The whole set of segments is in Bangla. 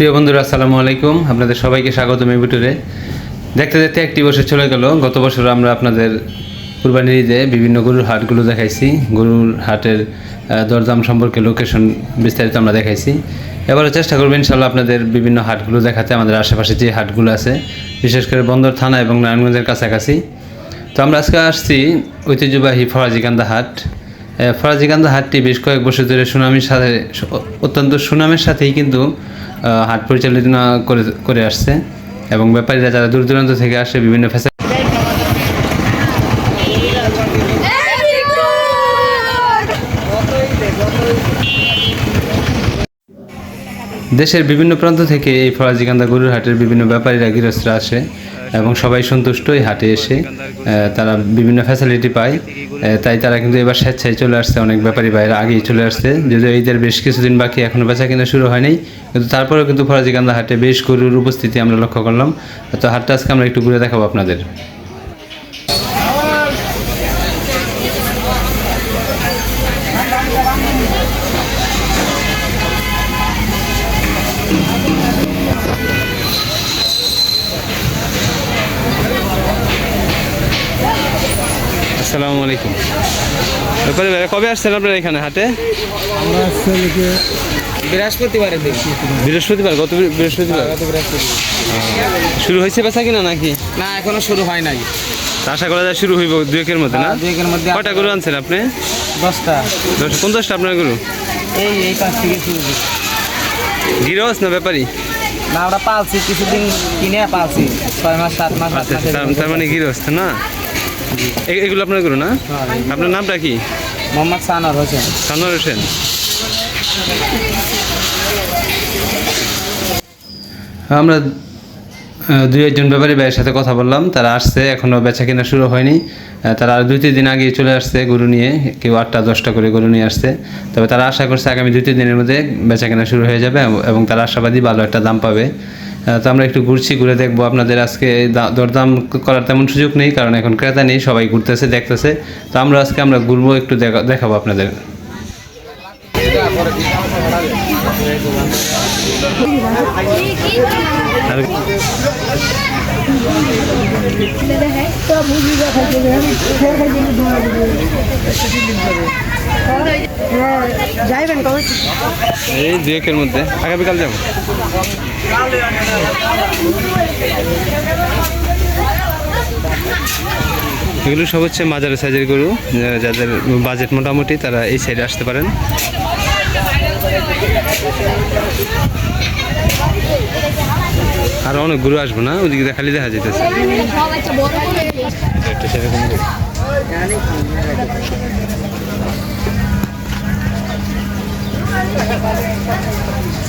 প্রিয় বন্ধুরা, আসসালামু আলাইকুম। আপনাদের সবাইকে স্বাগতম এই দেখতে দেখতে একটি বছর চলে গেল। গত বছর আমরা আপনাদের কুরবানির ঈদে বিভিন্ন গরুর হাটগুলো দেখাইছি। গরুর হাটের দরদাম সম্পর্কে লোকেশন বিস্তারিত আমরা দেখাইছি। এবারে চেষ্টা করবেন ইনশাল্লাহ আপনাদের বিভিন্ন হাটগুলো দেখাতে। আমাদের আশেপাশে যে হাটগুলো আছে, বিশেষ করে বন্দর থানা এবং নারায়ণগঞ্জের কাছাকাছি। তো আমরা আজকে আসছি ঐতিহ্যবাহী ফরাজিকান্দা হাট। এ, ফরাজিকান্দা হাটটি বেশ কয়েক বছর ধরে সুনামির সাথে অত্যন্ত সুনামের সাথেই কিন্তু হাট পরিচালনা করে করে আসছে। এবং ব্যাপারীরা যারা দূর দূরান্ত থেকে আসে বিভিন্ন ফ্যাসিলিটি দেশের বিভিন্ন প্রান্ত থেকে এই ফরাজিকান্দা গরুর হাটের বিভিন্ন ব্যাপারীরা গৃহস্থরা আসে। এবং সবাই সন্তুষ্ট এই হাটে এসে তারা বিভিন্ন ফ্যাসিলিটি পায়। তাই তারা কিন্তু এবার স্বেচ্ছায় চলে আসছে, অনেক ব্যাপারী বাইরে আগেই চলে আসছে। যদিও ঈদের বেশ কিছুদিন বাকি এখনও বেচা কিনা শুরু হয়নি, কিন্তু তারপরেও কিন্তু ফরাজিকান্দা হাটে বেশ গরুর উপস্থিতি আমরা লক্ষ্য করলাম। তো হাটটা আজকে আমরা একটু ঘুরে দেখাবো আপনাদের। আসসালামু আলাইকুম। ব্যাপারী কবে আসছেন আপনারা এখানে হাটে? বৃহস্পতিবারে বৃহস্পতিবার? গত বৃহস্পতিবার। শুরু হয়েছে বেচা কিনা নাকি? না এখনও শুরু হয় নাই। আশা করা যায় শুরু হইব দুয়েকের মধ্যে না? হ্যাঁ, দুয়েকের মধ্যে কয়টা গরু আনছেন আপনি? দশটা। দশ পঞ্চাশটা আপনার গরু? এই এই কাজ থেকে শুরু। গিরস না ব্যাপারী? না আমরা পালছি কিছুদিন কিনে পালছি। ছয় মাস সাত মাস আচ্ছা তার- মানে গিরস্ত না? এগুলো আপনার গরু না? আপনার নামটা কি? মোহাম্মদ সানোয়ার হোসেন। সানোয়ার হোসেন। আমরা দুই একজন ব্যাপারী ভাইয়ের সাথে কথা বললাম। তারা আসছে এখনও বেচা কেনা শুরু হয়নি। তারা আর দুই তিন দিন আগে চলে আসছে গরু নিয়ে। কেউ আটটা দশটা করে গরু নিয়ে আসছে। তবে তারা আশা করছে আগামী দুই তিন দিনের মধ্যে বেচা কেনা শুরু হয়ে যাবে এবং- তারা আশাবাদী ভালো একটা দাম পাবে। তো আমরা একটু ঘুরছি, ঘুরে দেখব আপনাদের আজকে দরদাম করার তেমন সুযোগ নেই, কারণ এখন ক্রেতা নেই, সবাই ঘুরতেছে, দেখতেছে। তো আমরা আজকে আমরা ঘুরবো, একটু দেখা- দেখাবো আপনাদের। এই দু একের মধ্যে। আগামীকাল যাব। এগুলো সব হচ্ছে মাঝারি সাইজের গরু যাদের বাজেট মোটামুটি তারা এই সাইডে আসতে পারেন। আর অনেক গরু আসব না ওদিকে দিয়ে খালি দেখা যেতেছে গরু।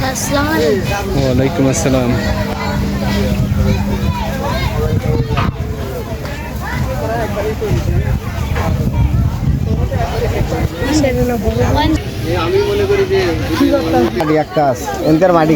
আসসালামু আলাইকুম ওয়ালাইকুম আসসালাম মাটি একটা এনকার মাটি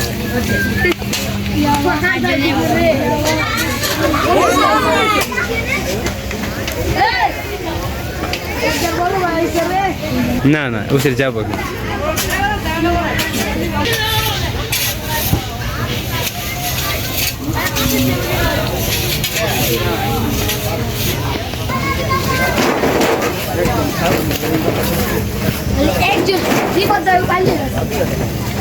না না সাইড যাব কি একজন বিপদ যাবে পাইলে।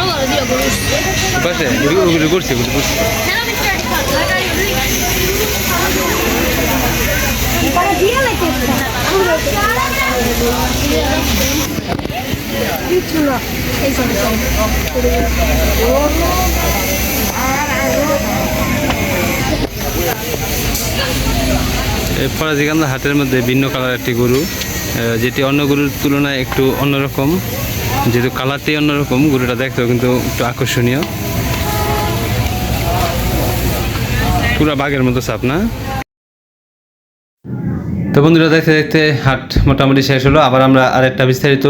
না পাশে ওগুলো করছি ওগুলো করছি ফরাজিকান্দা হাটের মধ্যে ভিন্ন কালার একটি গরু যেটি অন্য গরুর তুলনায় একটু অন্যরকম। যেহেতু কালারটি অন্যরকম গরুটা দেখতেও কিন্তু একটু আকর্ষণীয়। পুরো বাঘের মতো সাপ, না? তো বন্ধুরা, দেখতে দেখতে হাট মোটামুটি শেষ হলো। আবার আমরা আরেকটা বিস্তারিত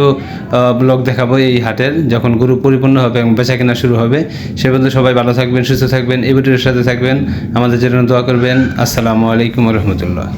ব্লগ দেখাবো এই হাটের, যখন গরু পরিপূর্ণ হবে এবং বেচা কেনা শুরু হবে। সে পর্যন্ত সবাই ভালো থাকবেন, সুস্থ থাকবেন, এই ভিডিওর সাথে থাকবেন। আমাদের জন্য দোয়া করবেন। আসসালামু আলাইকুম রহমতুল্লাহ।